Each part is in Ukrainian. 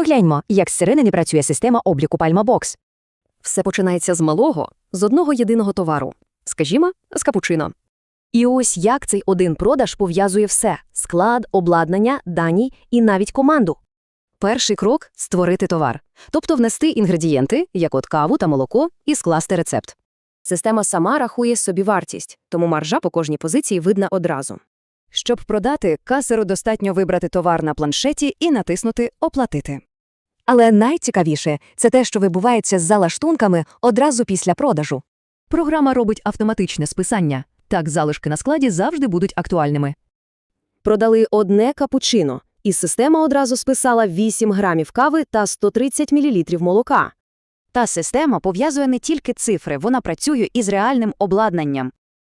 Погляньмо, як зсередини працює система обліку Palma Все починається з малого, з одного єдиного товару. Скажімо, з капучино. І ось як цей один продаж пов'язує все – склад, обладнання, дані і навіть команду. Перший крок – створити товар. Тобто внести інгредієнти, як от каву та молоко, і скласти рецепт. Система сама рахує собі вартість, тому маржа по кожній позиції видна одразу. Щоб продати, касеру достатньо вибрати товар на планшеті і натиснути «Оплатити». Але найцікавіше – це те, що вибувається з залаштунками одразу після продажу. Програма робить автоматичне списання. Так залишки на складі завжди будуть актуальними. Продали одне капучино, і система одразу списала 8 грамів кави та 130 мл молока. Та система пов'язує не тільки цифри, вона працює із реальним обладнанням.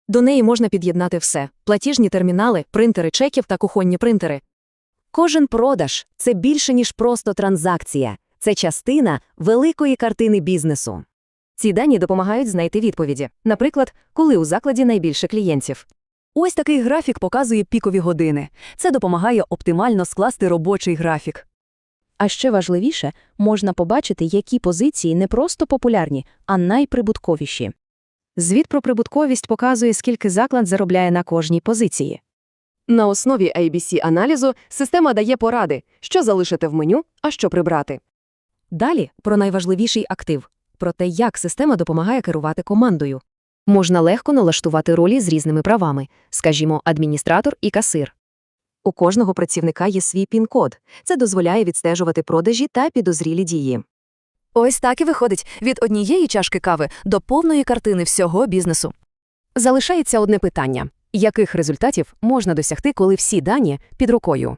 До неї можна під'єднати все – платіжні термінали, принтери чеків та кухонні принтери. Кожен продаж – це більше, ніж просто транзакція. Це частина великої картини бізнесу. Ці дані допомагають знайти відповіді. Наприклад, коли у закладі найбільше клієнтів. Ось такий графік показує пікові години. Це допомагає оптимально скласти робочий графік. А ще важливіше, можна побачити, які позиції не просто популярні, а найприбутковіші. Звіт про прибутковість показує, скільки заклад заробляє на кожній позиції. На основі ABC-аналізу система дає поради, що залишити в меню, а що прибрати. Далі про найважливіший актив – про те, як система допомагає керувати командою. Можна легко налаштувати ролі з різними правами, скажімо, адміністратор і касир. У кожного працівника є свій пін-код. Це дозволяє відстежувати продажі та підозрілі дії. Ось так і виходить від однієї чашки кави до повної картини всього бізнесу. Залишається одне питання – яких результатів можна досягти, коли всі дані під рукою?